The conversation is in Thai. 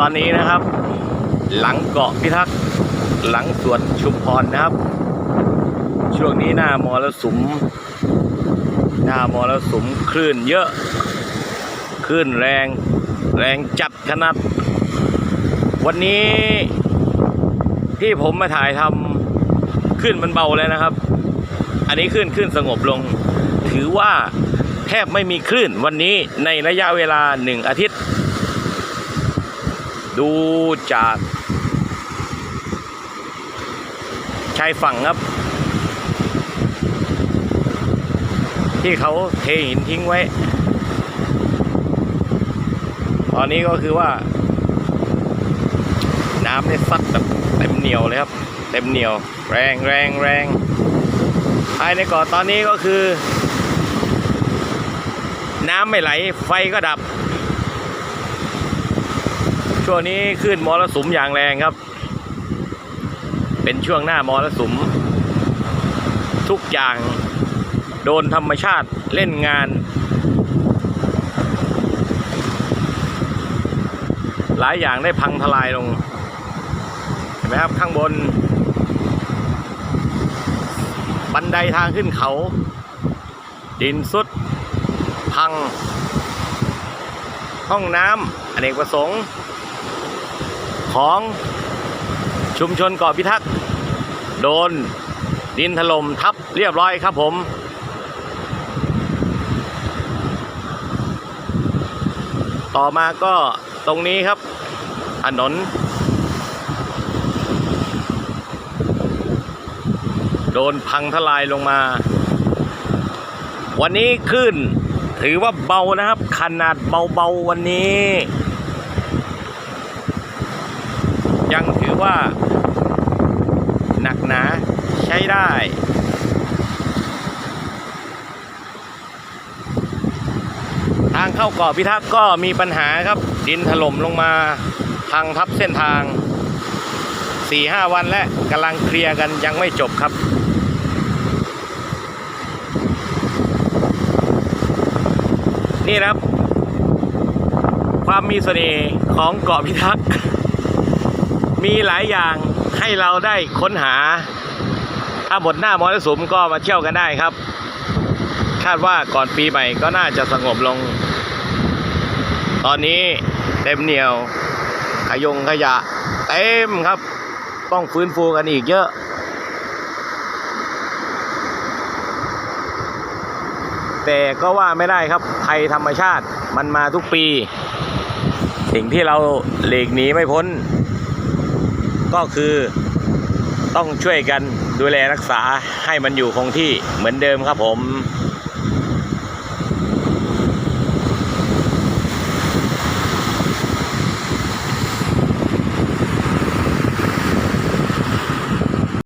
ตอนนี้นะครับ หลังเกาะพิทักษ์หลังสวนชุมพรนะครับ ช่วงนี้หน้ามรสุม หน้ามรสุมคลื่นเยอะคลื่นแรง แรงจัดขนาด วันนี้ที่ผมมาถ่ายทำขึ้นมันเบาแล้วนะครับ อันนี้ขึ้นขึ้นสงบลง ถือว่าแทบไม่มีคลื่นวันนี้ในระยะเวลาหนึ่งอาทิตย์ ดูจากชายฝั่งครับ ที่เขาเทหินทิ้งไว้ ตอนนี้ก็คือว่า น้ำเนี่ยซัดแบบเต็มเหนียวเลยครับ เต็มเหนียว แรงแรงแรงภายในเกาะตอนนี้ก็คือ น้ำไม่ไหลไฟก็ดับ ช่วงนี้ขึ้นมรสุมอย่างแรงครับ เป็นช่วงหน้ามรสุม ทุกอย่างโดนธรรมชาติเล่นงาน หลายอย่างได้พังทลายลง เห็นไหมครับข้างบน บันไดทางขึ้นเขา ดินสุด พัง ห้องน้ำอเนกประสงค์ ของชุมชนเกาะพิทักษ์โดนดินถล่มทับเรียบร้อยครับผมต่อมาก็ตรงนี้ครับถนนโดนพังทลายลงมา วันนี้ขึ้นถือว่าเบานะครับ ขนาดเบาๆวันนี้ ยังถือว่า หนักหนาใช้ได้ ทางเข้าเกาะพิทักษ์ก็มีปัญหาครับ ดินถล่มลงมาพังทับเส้นทาง 4-5 วันและกำลังเคลียร์กันยังไม่จบครับนี่ครับ ความมีเสน่ห์ของเกาะพิทักษ์ มีหลายอย่างให้เราได้ค้นหา ถ้าหมดหน้ามรสุมก็มาเที่ยวกันได้ครับ คาดว่าก่อนปีใหม่ก็น่าจะสงบลง ตอนนี้เต็มเหนียว ขยงขยะ เต็มครับ ต้องฟื้นฟูกันอีกเยอะแต่ก็ว่าไม่ได้ครับภัยธรรมชาติมันมาทุกปี สิ่งที่เราหลีกหนีไม่พ้น ก็คือต้องช่วยกันดูแลรักษาให้มันอยู่คงที่เหมือนเดิมครับผม